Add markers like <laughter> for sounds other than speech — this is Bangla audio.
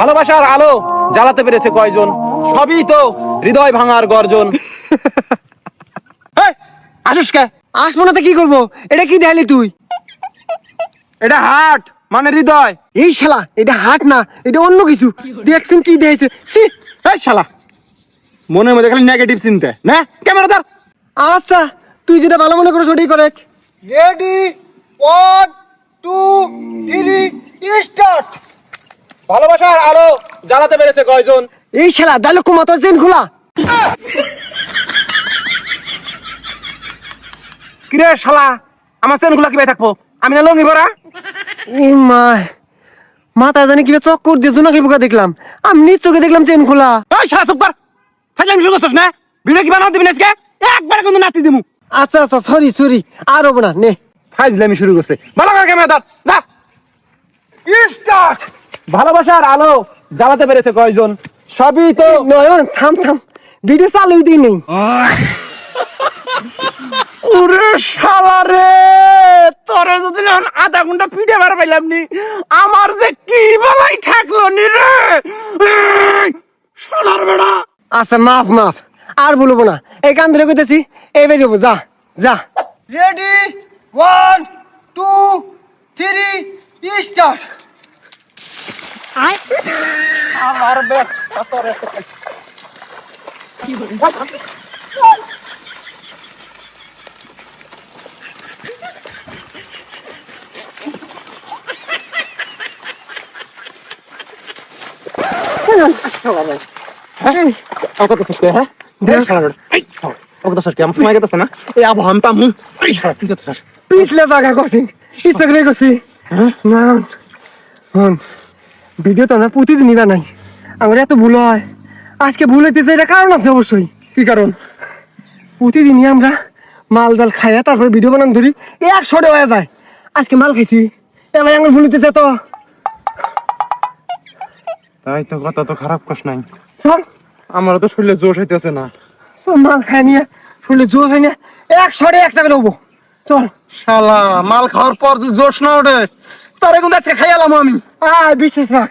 ভালোবাসার আলো জ্বালাতে পেরেছে কয়জন? সবই তো হৃদয় ভাঙার গর্জন। এই, কে? আসব না তো কি করব? এটা কি দেখালি তুই? এটা হার্ট মানে হৃদয়। এই শালা এটা হাট না এটা অন্য কিছু। দেখছেন কি দেখেছে ছি! এই শালা মনের মধ্যে খালি নেগেটিভ চিন্তা না ক্যামেরা ধর। আচ্ছা তুই যেটা ভালো মনে করো ওটাই করে রেডি ওয়ান টু থ্রি ভালোবাসার আলো জ্বালাতে পেরেছে কয়জন? এই শালা দালো কুমা তোর চেন খোলা। কিরে শালা আমার চেনগুলো কি ভাই থাকব? আমি না লঙ্গি ভরা এই মা মাথা জানি কি চক্কর দিয়ে জোনাকি পোকা দেখলাম। আমি নিজ চোখে দেখলাম চেন খোলা। ওই শালা চুপ কর। ফাইলাম শুরু করছিস না? ভিডিও কি বানাও দিবি না আজকে? একবার কিন্তু নাতি দিমু। আচ্ছা আচ্ছা সরি সরি আর হব না নে। ফাইজলামি শুরু করছে। ভালো করে ক্যামেরা ধর যা স্টার্ট ভালোবাসার আলো জ্বালাতে পেরেছে কয়জন? সবই তো নয়ন থাম থাম। ভিডিও চালু দিই নেই <laughs> ওরে শালা রে তোরে যদি না আধা ঘণ্টা পিঠে বার পাইলাম নি আমার যে কি বালাই ঠাকলো নি রে? শালার বেড়া। আচ্ছা মাফ মাফ। আর বলব না। এই কান ধরে কইতেছি এই বেরিয়ে যা যা। Ready one two three start আমার তোরে কত তো সস্তে হ্যাঁ? দেখ শালা এই। কত তো সস্তে আমার সময় গেছে না। এই আবু হাম পামু। এই শালা কি করতেছ পিছলে জায়গা করছি। ইচ্ছা করে করছি। না হন ভিডিও তো না প্রতিদিনই বানাই। আমার এত ভুল হয়। আজকে ভুল হইতেছে এটা কারণ আছে অবশ্যই। কি কারণ? প্রতিদিনই আমরা মাল জাল খাইয়া তারপর ভিডিও বানান ধরি একশোটে হয়ে যায়। আজকে মাল খাইছি এবার আমার ভুল হইতেছে তো। তাই তো কথা তো খারাপ কস নাই। চল। আমারও তো শরীরে জোশ হইতেছে না। চল মাল খাই নিয়ে শুনলে জোর হয় না একশোটে একটা করে নেব চল। শালা মাল খাওয়ার পর যে জোশ না ওঠে তারে কিন্তু আজকে খাইয়ালাম আমি। আয় বিশ্বাস রাখ